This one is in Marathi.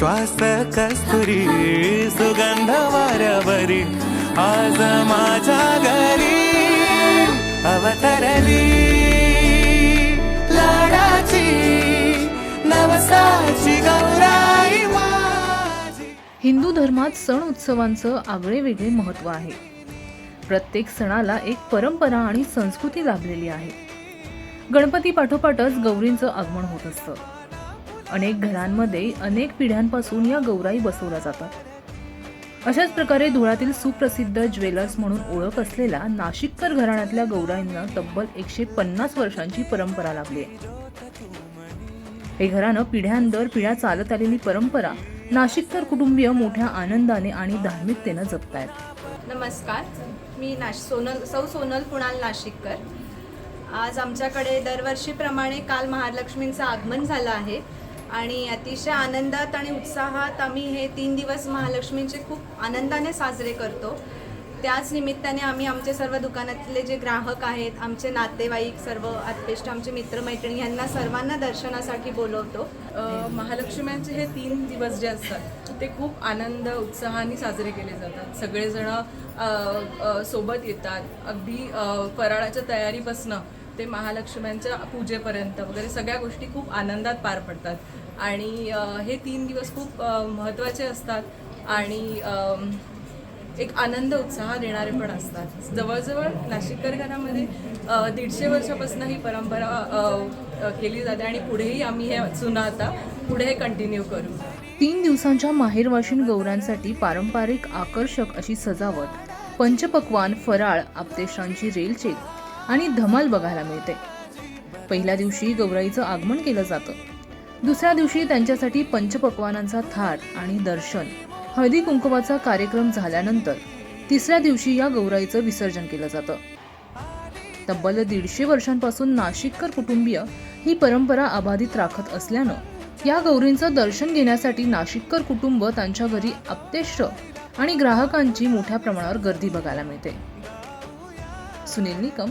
श्वास कस्तुरी सुगंध वाऱ्यावरी आज माझ्या घरी अवतरली. लाडाची नवसाची गौराई माझी. हिंदू धर्मात सण उत्सवांचं आगळे वेगळे महत्त्व आहे. प्रत्येक सणाला एक परंपरा आणि संस्कृती लाभलेली आहे. गणपती पाठोपाठच गौरींचं आगमन होत असतं. अनेक घरांमध्ये अनेक पिढ्यांपासून या गौराई बसवल्या जातात. अशाच प्रकारे धुळ्यातील सुप्रसिद्ध ज्वेलर्स म्हणून ओळख असलेल्या नाशिककर घराण्यातल्या गौराईंना तब्बल एकशे पन्नास वर्षांची परंपरा लाभली आहे. हे घरानं पिढ्यांदर पिढ्या चालत आलेली परंपरा नाशिककर कुटुंबीय मोठ्या आनंदाने आणि धार्मिकतेनं जपतायत. नमस्कार. मी नाश सोनल सौ सोनल कुणाल नाशिककर. आज आमच्याकडे दरवर्षीप्रमाणे काल महालक्ष्मींचं आगमन झालं आहे. आणि अतिशय आनंदात आणि उत्साहात आम्ही हे तीन दिवस महालक्ष्मींचे खूप आनंदाने साजरे करतो. त्याच निमित्ताने आम्ही आमचे सर्व दुकानातले जे ग्राहक आहेत आमचे नातेवाईक सर्व आत्पेष्ट आमचे मित्रमैत्रिणी यांना सर्वांना दर्शनासाठी बोलवतो. महालक्ष्म्यांचे हे तीन दिवस जे असतात ते खूप आनंद उत्साहाने साजरे केले जातात. सगळेजण सोबत येतात. अगदी फराळाच्या तयारीपासनं ते महालक्ष्म्यांच्या पूजेपर्यंत वगैरे सगळ्या गोष्टी खूप आनंदात पार पडतात. आणि हे तीन दिवस खूप महत्त्वाचे असतात आणि एक आनंद उत्साह देणारे पण असतात. जवळजवळ नाशिककर घरामध्ये दीडशे वर्षापासून ही परंपरा केली जाते आणि पुढेही आम्ही हे जुना आता पुढे हे कंटिन्यू करू. तीन दिवसांच्या माहेरवाशीन गौरांसाठी पारंपरिक आकर्षक अशी सजावट. पंचपक्वान फराळ आपतेशांची रेलचेक आणि धमाल बघायला मिळते. पहिल्या दिवशी गौराईचं आगमन केलं जातं. दुसऱ्या दिवशी त्यांच्यासाठी पंचपक्वानांचा थाट आणि दर्शन हळदी कुंकवाचा कार्यक्रम झाल्यानंतर तिसऱ्या दिवशी या गौराईचं विसर्जन केलं जातं. तब्बल दीडशे वर्षांपासून नाशिककर कुटुंबीय ही परंपरा अबाधित राखत असल्यानं या गौरींचं दर्शन घेण्यासाठी नाशिककर कुटुंब त्यांच्या घरी अप्तेष्ट आणि ग्राहकांची मोठ्या प्रमाणावर गर्दी बघायला मिळते. सुनील निकम